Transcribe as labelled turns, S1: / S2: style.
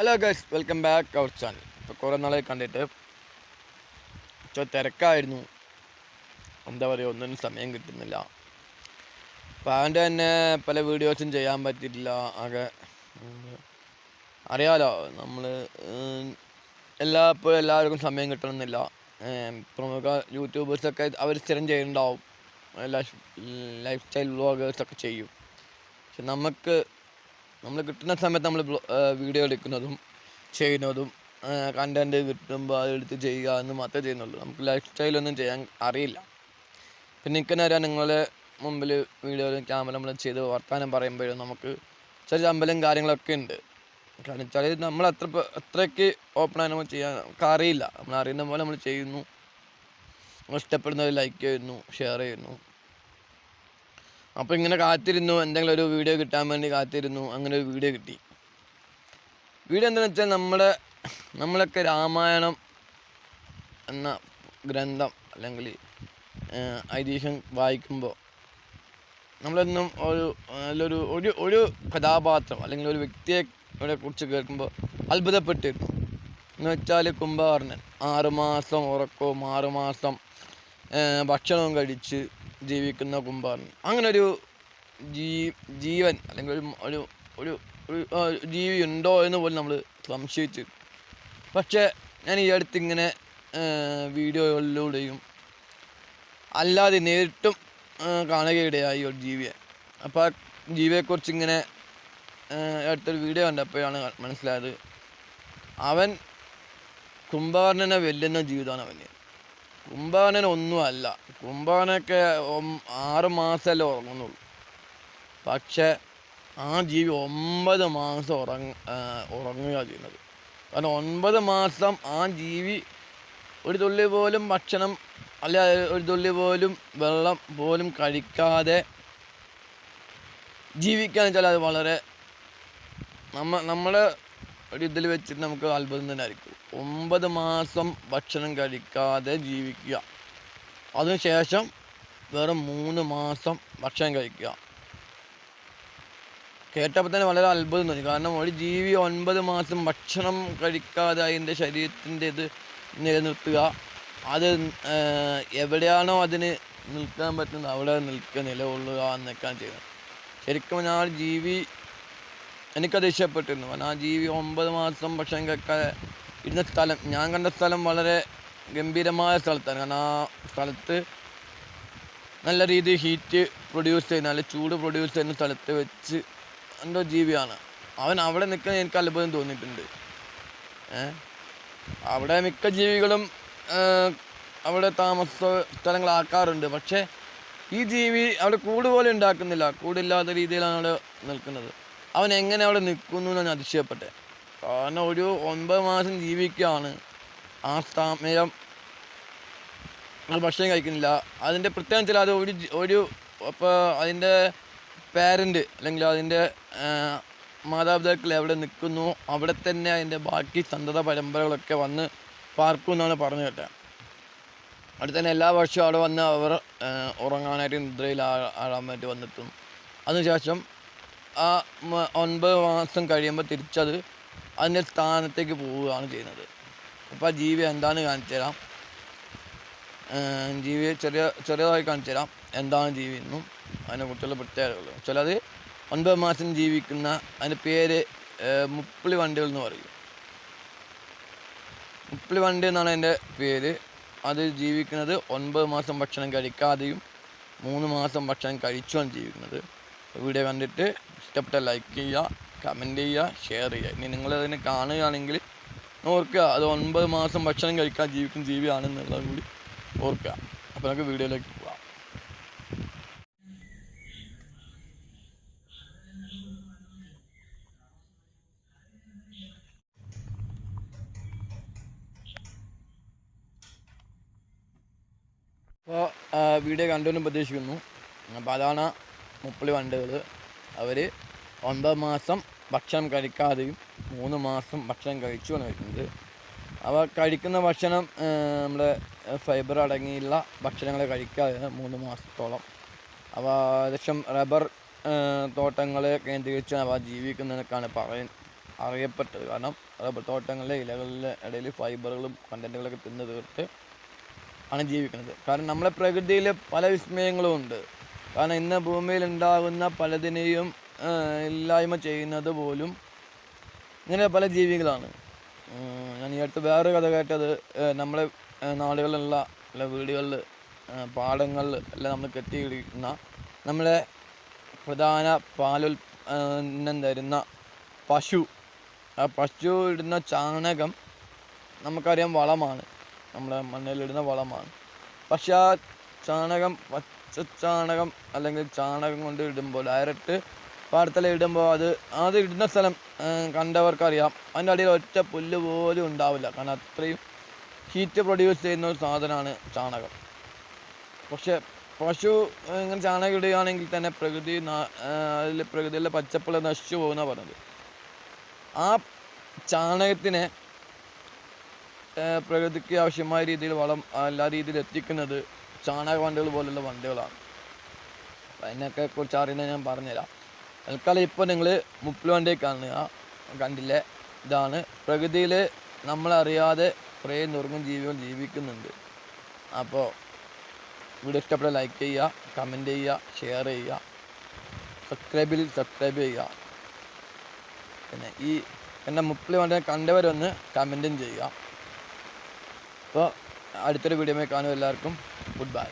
S1: Hello guys welcome back our channel ഇപ്പോൾ കുറേ നാളെ കണ്ടിട്ട്. ചോ തിരക്കായിരുന്നു. എന്താ പറയുക ഒന്നിനും സമയം കിട്ടുന്നില്ല. അപ്പോൾ അവന്റെ തന്നെ പല വീഡിയോസും ചെയ്യാൻ പറ്റിയിട്ടില്ല. ആകെ അറിയാലോ നമ്മൾ എല്ലാ ഇപ്പോൾ എല്ലാവർക്കും സമയം കിട്ടണമെന്നില്ല. പ്രമുഖ യൂട്യൂബേഴ്സൊക്കെ അവർ സ്ഥിരം ചെയ്യുന്നുണ്ടാവും. ലൈഫ് സ്റ്റൈൽ വ്ളോഗേഴ്സൊക്കെ ചെയ്യും. പക്ഷെ നമുക്ക് നമ്മൾ കിട്ടുന്ന സമയത്ത് നമ്മൾ വീഡിയോ എടുക്കുന്നതും ചെയ്യുന്നതും കണ്ടന്റ് കിട്ടുമ്പോൾ അതെടുത്ത് ചെയ്യുക എന്ന് മാത്രമേ ചെയ്യുന്നുള്ളൂ. നമുക്ക് ലൈഫ് സ്റ്റൈലൊന്നും ചെയ്യാൻ അറിയില്ല. പിന്നെ നിൽക്കുന്ന വരാൻ നിങ്ങളെ മുമ്പിൽ വീഡിയോയിലും ക്യാമറ നമ്മൾ ചെയ്ത് വർത്തമാനം പറയുമ്പോഴും നമുക്ക് ചെറിയ അമ്പലം കാര്യങ്ങളൊക്കെ ഉണ്ട്. കാരണം വെച്ചാൽ നമ്മൾ അത്ര അത്രയ്ക്ക് ഓപ്പൺ ആയി നമ്മൾ ചെയ്യാൻ നമുക്ക് അറിയില്ല. നമ്മൾ അറിയുന്ന പോലെ നമ്മൾ ചെയ്യുന്നു. നമ്മൾ ഇഷ്ടപ്പെടുന്നവർ ലൈക്ക് ചെയ്യുന്നു ഷെയർ ചെയ്യുന്നു. അപ്പോൾ ഇങ്ങനെ കാത്തിരുന്നു. എന്തെങ്കിലും ഒരു വീഡിയോ കിട്ടാൻ വേണ്ടി കാത്തിരുന്നു. അങ്ങനെ ഒരു വീഡിയോ കിട്ടി. വീഡിയോ എന്താണെന്ന് വെച്ചാൽ നമ്മുടെ നമ്മളൊക്കെ രാമായണം എന്ന ഗ്രന്ഥം അല്ലെങ്കിൽ ഐതിഹ്യം വായിക്കുമ്പോൾ നമ്മളെന്നും ഒരു നല്ലൊരു ഒരു ഒരു കഥാപാത്രം അല്ലെങ്കിൽ ഒരു വ്യക്തിയെ കുറിച്ച് കേൾക്കുമ്പോൾ അത്ഭുതപ്പെട്ടിരുന്നു. എന്ന് വെച്ചാൽ കുംഭകർണൻ ആറുമാസം ഉറക്കവും ആറുമാസം ഭക്ഷണവും കഴിച്ച് ജീവിക്കുന്ന കുംഭകർണൻ അങ്ങനെ ഒരു ജീ ജീവൻ അല്ലെങ്കിൽ ഒരു ഒരു ഒരു ജീവി ഉണ്ടോ എന്ന് പോലും നമ്മൾ സംശയിച്ചു. പക്ഷേ ഞാൻ ഈ അടുത്ത് ഇങ്ങനെ ഏഹ്, വീഡിയോകളിലൂടെയും അല്ലാതെ നേരിട്ടും കാണുകയിടയായി ഒരു ജീവിയെ. അപ്പോൾ ആ ജീവിയെക്കുറിച്ച് ഇങ്ങനെ അടുത്തൊരു വീഡിയോ കണ്ടപ്പോഴാണ് മനസ്സിലായത്. അവൻ കുംഭകർണനെ വെല്ലുന്ന ജീവിതമാണ് അവന്. കുംഭകർണൻ ഒന്നുമല്ല ഒം- ആറ് മാസമല്ലേ ഉറങ്ങുന്നുള്ളൂ. പക്ഷേ ആ ജീവി ഒമ്പത് മാസം ഉറങ്ങ ഉറങ്ങുക ചെയ്യുന്നത്. കാരണം ഒൻപത് മാസം ആ ജീവി ഒരു തുള്ളി പോലും ഭക്ഷണം അല്ല ഒരു തുള്ളി പോലും വെള്ളം പോലും കഴിക്കാതെ ജീവിക്കുക വെച്ചാൽ അത് വളരെ നമ്മ നമ്മളെ ഒരു ഇതിൽ വെച്ചിട്ട് നമുക്ക് അത്ഭുതം തന്നെ ആയിരിക്കും. ഒമ്പത് മാസം ഭക്ഷണം കഴിക്കാതെ ജീവിക്കുക. അതിനുശേഷം വെറും മൂന്ന് മാസം ഭക്ഷണം കഴിക്കുക. കേട്ടപ്പോൾ തന്നെ വളരെ അത്ഭുതം തോന്നി. കാരണം ഒരു ജീവി ഒൻപത് മാസം ഭക്ഷണം കഴിക്കാതെ അതിന്റെ ശരീരത്തിന്റെ ഇത് നിലനിർത്തുക. അത് എവിടെയാണോ അതിന് നിൽക്കാൻ പറ്റുന്നത് അവിടെ നിൽക്കുക നിലകൊള്ളുക എന്നൊക്കെയാണ് ചെയ്യുന്നത്. ശരിക്കും ഞാൻ ജീവി എനിക്കത് ഇഷ്ടപ്പെട്ടിരുന്നു. കാരണം ആ ജീവി ഒമ്പത് മാസം ഭക്ഷണം കഴിക്കാതെ ഇരുന്ന സ്ഥലം ഞാൻ കണ്ട സ്ഥലം വളരെ ഗംഭീരമായ സ്ഥലത്താണ്. കാരണം ആ സ്ഥലത്ത് നല്ല രീതിയിൽ ഹീറ്റ് പ്രൊഡ്യൂസ് ചെയ്യുന്ന നല്ല ചൂട് പ്രൊഡ്യൂസ് ചെയ്യുന്ന സ്ഥലത്ത് വെച്ച് എന്തോ ജീവിയാണ്. അവൻ അവിടെ നിൽക്കാൻ എനിക്ക് അത്ഭുതം തോന്നിയിട്ടുണ്ട്. അവിടെ മിക്ക ജീവികളും അവിടെ താമസ സ്ഥലങ്ങളാക്കാറുണ്ട് പക്ഷേ ഈ ജീവി അവിടെ കൂട് പോലെ ഉണ്ടാക്കുന്നില്ല. കൂടില്ലാത്ത രീതിയിലാണ് അവിടെ നിൽക്കുന്നത്. അവൻ എങ്ങനെ അവിടെ നിൽക്കുന്നു എന്ന് ഞാൻ അതിശയപ്പെട്ടെ കാരണം ഒരു ഒൻപത് മാസം ജീവിക്കുകയാണ് ആ സമയം അത് ഭക്ഷണം കഴിക്കുന്നില്ല. അതിന്റെ പ്രത്യേകം ചില അത് ഒരു ഒരു അപ്പോൾ അതിന്റെ പാരന്റ് അല്ലെങ്കിൽ അതിന്റെ മാതാപിതാക്കൾ എവിടെ നിൽക്കുന്നു അവിടെ തന്നെ അതിന്റെ ബാക്കി സന്തത പരമ്പരകളൊക്കെ വന്ന് പാർക്കും എന്നാണ് പറഞ്ഞു കേട്ടത്. അവിടെ തന്നെ എല്ലാ വർഷവും അവിടെ വന്ന് അവർ ഉറങ്ങാനായിട്ട് നിദ്രയിൽ ആഴാൻ വേണ്ടി വന്നെത്തും അതിനുശേഷം ആ ഒൻപത് മാസം കഴിയുമ്പോൾ തിരിച്ചത് അതിന്റെ സ്ഥാനത്തേക്ക് പോവുകയാണ് ചെയ്യുന്നത്. അപ്പോൾ ആ ജീവി എന്താണ് കാണിച്ചു തരാം? ജീവി ജീവിയെ ചെറിയ ചെറിയതായി കാണിച്ചു തരാം. എന്താണ് ജീവി എന്നും അതിനെക്കുറിച്ചുള്ള പ്രത്യേകതകൾ ചിലത് ഒൻപത് മാസം ജീവിക്കുന്ന അതിന്റെ പേര് മുപ്പിളി വണ്ടികൾ എന്ന് പറയും. മുപ്പിളി വണ്ടി എന്നാണ് അതിന്റെ പേര്. അത് ജീവിക്കുന്നത് ഒൻപത് മാസം ഭക്ഷണം കഴിക്കാതെയും മൂന്ന് മാസം ഭക്ഷണം കഴിച്ചുമാണ് ജീവിക്കുന്നത്. വീഡിയോ കണ്ടിട്ട് ഇഷ്ടപ്പെട്ട ലൈക്ക് ചെയ്യുക. കമന്റ് ചെയ്യുക ഷെയർ ചെയ്യുക. ഇനി നിങ്ങളതിനെ കാണുകയാണെങ്കിൽ ഓർക്കുക അത് ഒൻപത് മാസം ഭക്ഷണം കഴിക്കാൻ ജീവിക്കുന്ന ജീവിയാണെന്നുള്ളത് കൂടി ഓർക്കുക. അപ്പോൾ നമുക്ക് വീഡിയോയിലേക്ക് പോകാം അപ്പോൾ വീഡിയോ കണ്ടുവെന്ന് പ്രതീക്ഷിക്കുന്നു. അപ്പോൾ അതാണ് മുപ്പളി വണ്ടുകൾ അവർ ഒൻപത് മാസം ഭക്ഷണം കഴിക്കാതെയും മൂന്ന് മാസം ഭക്ഷണം കഴിച്ചുമാണ് കഴിക്കുന്നത് അവ കഴിക്കുന്ന ഭക്ഷണം നമ്മുടെ ഫൈബർ അടങ്ങിയുള്ള ഭക്ഷണങ്ങൾ കഴിക്കാതെ മൂന്ന് മാസത്തോളം. അവ ഏകദേശം റബ്ബർ തോട്ടങ്ങളെ കേന്ദ്രീകരിച്ച് അവ ജീവിക്കുന്നതൊക്കെയാണ് പറയ അറിയപ്പെട്ടത്. കാരണം റബ്ബർ തോട്ടങ്ങളിലെ ഇലകളിലെ ഇടയിൽ ഫൈബറുകളും കണ്ടന്റുകളൊക്കെ തിന്ന് തീർത്ത് ആണ് ജീവിക്കുന്നത്. കാരണം നമ്മളെ പ്രകൃതിയിൽ പല വിസ്മയങ്ങളും ഉണ്ട്. കാരണം ഇന്ന് ഭൂമിയിൽ ഉണ്ടാകുന്ന പലതിനെയും ഇല്ലായ്മ ചെയ്യുന്നത് പോലും ഇങ്ങനെ പല ജീവികളാണ്. ഞാൻ ഈ അടുത്ത് വേറൊരു കഥ കേട്ടത് നമ്മളെ നാടുകളിലുള്ള അല്ല വീടുകളിൽ പാടങ്ങളിൽ എല്ലാം നമ്മൾ കെട്ടിയിടുന്ന നമ്മളെ പ്രധാന പാലുൽപ്പന്നം തരുന്ന പശു. ആ പശു ഇടുന്ന ചാണകം നമുക്കറിയാം വളമാണ്. നമ്മളെ മണ്ണിലിടുന്ന വളമാണ്. പക്ഷെ ആ ചാണകം പച്ച ചാണകം അല്ലെങ്കിൽ ചാണകം കൊണ്ട് ഇടുമ്പോൾ ഡയറക്റ്റ് പാടത്തിൽ ഇടുമ്പോൾ അത് അത് ഇടുന്ന സ്ഥലം കണ്ടവർക്കറിയാം. അതിന്റെ അടിയിൽ ഒറ്റ പുല്ല് പോലും ഉണ്ടാവില്ല. കാരണം അത്രയും ഹീറ്റ് പ്രൊഡ്യൂസ് ചെയ്യുന്ന ഒരു സാധനമാണ് ചാണകം. പക്ഷെ പശു ഇങ്ങനെ ചാണകം ഇടുകയാണെങ്കിൽ തന്നെ പ്രകൃതി അതിൽ പ്രകൃതിയിലെ പച്ചപ്പുള്ള നശിച്ചു പോകുന്ന പറഞ്ഞത്. ആ ചാണകത്തിനെ പ്രകൃതിക്ക് ആവശ്യമായ രീതിയിൽ വളം എല്ലാ രീതിയിൽ എത്തിക്കുന്നത് ചാണക വണ്ടികൾ പോലുള്ള വണ്ടികളാണ്. അതിനൊക്കെ കുറിച്ച് അറിയുന്നത് ഞാൻ പറഞ്ഞുതരാം. തൽക്കാലം ഇപ്പോൾ നിങ്ങൾ വണ്ടി കാണുക. കണ്ടില്ലേ? ഇതാണ്. പ്രകൃതിയിൽ നമ്മളറിയാതെ കുറേ നുറുങ്ങും ജീവികൾ ജീവിക്കുന്നുണ്ട്. അപ്പോൾ വീഡിയോ ഇഷ്ടപ്പെട്ട ലൈക്ക് ചെയ്യുക കമന്റ് ചെയ്യുക ഷെയർ ചെയ്യുക സബ്സ്ക്രൈബിൽ സബ്സ്ക്രൈബ് ചെയ്യുക. പിന്നെ ഈ എന്റെ മുപ്പിൽ വണ്ടി കണ്ടവരൊന്ന് കമന്റും ചെയ്യുക. അപ്പോൾ അടുത്തൊരു വീഡിയോ കാണും എല്ലാവർക്കും. Good bye